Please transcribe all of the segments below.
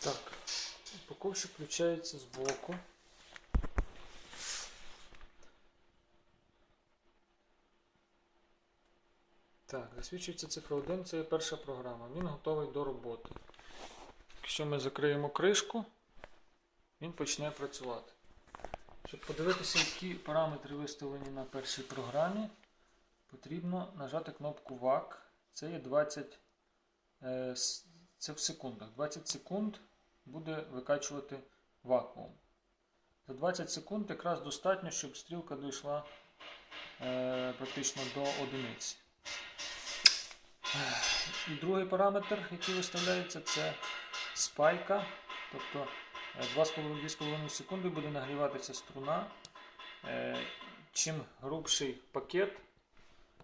Так, упаковщик включається збоку. Так, засвідчується цифра 1, це є перша програма. Він готовий до роботи. Якщо ми закриємо кришку, він почне працювати. Щоб подивитися, які параметри виставлені на першій програмі, потрібно нажати кнопку VAC. Це є 20 е, с- це в секундах. 20 секунд буде викачувати вакуум. За 20 секунд якраз достатньо, щоб стрілка дійшла е, практично до одиниці. І другий параметр, який виставляється, це спайка. Тобто е, 2,5 секунди буде нагріватися струна. Е, Чим грубший пакет,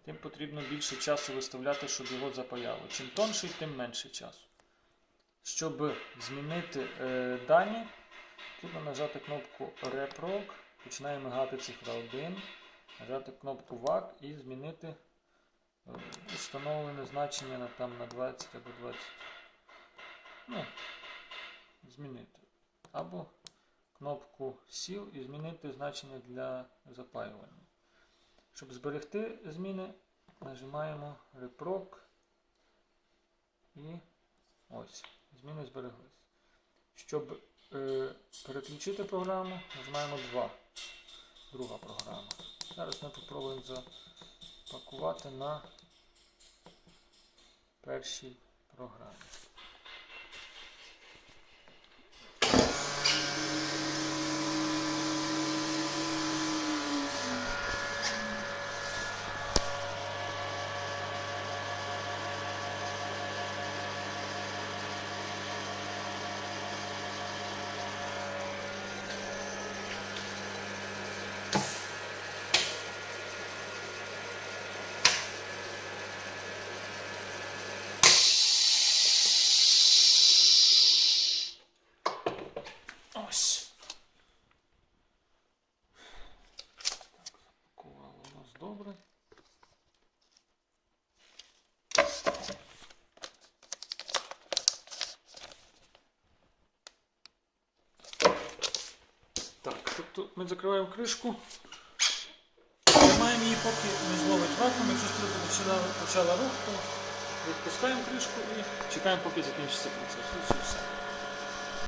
тим потрібно більше часу виставляти, щоб його запаяло. Чим тонший, тим менше часу. Щоб змінити е, дані, потрібно нажати кнопку Reprog, починає мигати цифра 1, нажати кнопку VAC і змінити е, установлене значення на, там, на 20 або 20. Ну, змінити. Або кнопку Seal і змінити значення для запаювання. Щоб зберегти зміни, нажимаємо Reprog і ось, зміни збереглись. Щоб е, переключити програму, нажимаємо 2. Друга програма. Зараз ми спробуємо запакувати на першій програмі. Так, тобто ми закриваємо кришку. Тримаємо її, поки не зловить вакуум. Якщо стрілка почала, рух, то відпускаємо кришку і чекаємо, поки закінчиться процес. І все.